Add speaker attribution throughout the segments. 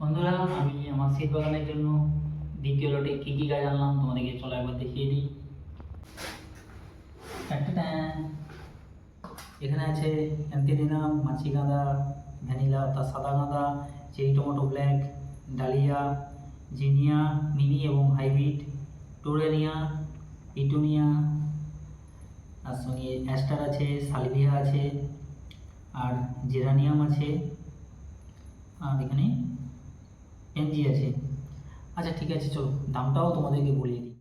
Speaker 1: বন্ধুরা, আমি আমার শীত বাগানের জন্য দ্বিতীয় লটে কী কী গাছ আনলাম তোমাদেরকে চলো একবার দেখিয়ে দিই। এখানে আছে অ্যান্থেরিনাম মাছি গাঁদা, ভ্যানিলা অর্থাৎ সাদা গাঁদা, cherry tomato black, dahlia, zinnia, mini এবং হাইব্রিড, টোরেনিয়া, পিটুনিয়া, তার সঙ্গে অ্যাস্টার আছে, সালভিয়া আছে, আর জেরানিয়াম আছে আর এখানে এনজি আছে। আচ্ছা ঠিক আছে, চলো, দামটাও তোমাদেরকে বলিয়ে দিই।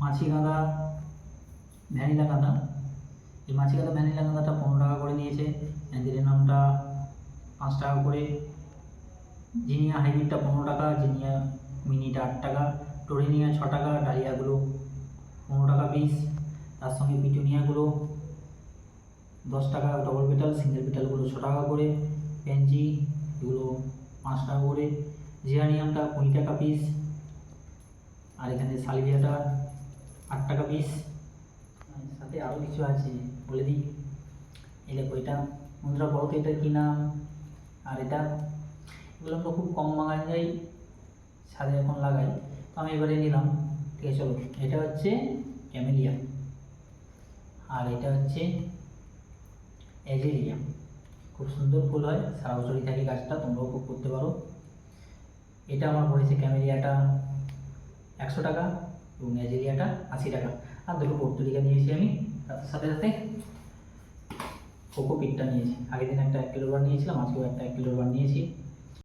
Speaker 1: মাছি গাঁদা ভ্যানিলা গাঁদা। এই মাছি গাঁদা ভ্যানিলা গাঁদাটা পনেরো টাকা করে নিয়েছে। নামটা পাঁচ টাকা করে। জিনিয়া হাইব্রিডটা পনেরো টাকা, জিনিয়া মিনিটা আট টাকা, টোরেনিয়া ছ টাকা, ডালিয়াগুলো পনেরো টাকা পিস। তার সঙ্গে পিটুনিয়াগুলো দশ টাকা, ডবল পেটাল, সিঙ্গেল পেটালগুলো ছ টাকা করে। পেনজি, এগুলো পাঁচ টাকা করে জিরানিয়ামটা কুড়ি টাকা পিস আর এখানে সালভিয়াটা আট টাকা পিস সাথে আরও কিছু আছে, বলে দিই। এই দেখো এটা বন্ধুরা বড় এটা কী নাম? আর এটা, এগুলো আমরা খুব কম বাগানজাই ছাদে এখন লাগাই। তো আমি এবারে নিলাম, ঠিক আছে, চলো। এটা হচ্ছে ক্যামেলিয়া, আর এটা হচ্ছে এজেরিয়া খুব সুন্দর ফুল হয় সারা বছরই থাকে গাছটা, তোমরাও খুব করতে পারো। এটা আমার পড়েছে ক্যামেরিয়াটা একশো টাকা এবং ম্যাজেরিয়াটা আশি টাকা। আর দুটো পর্তুলিকা নিয়েছি আমি, তার সাথে সাথে কোকোপিটটা নিয়েছি। আগের দিন একটা এক কিলো বার নিয়েছিলাম, আজকেও একটা এক কিলো বার নিয়েছি।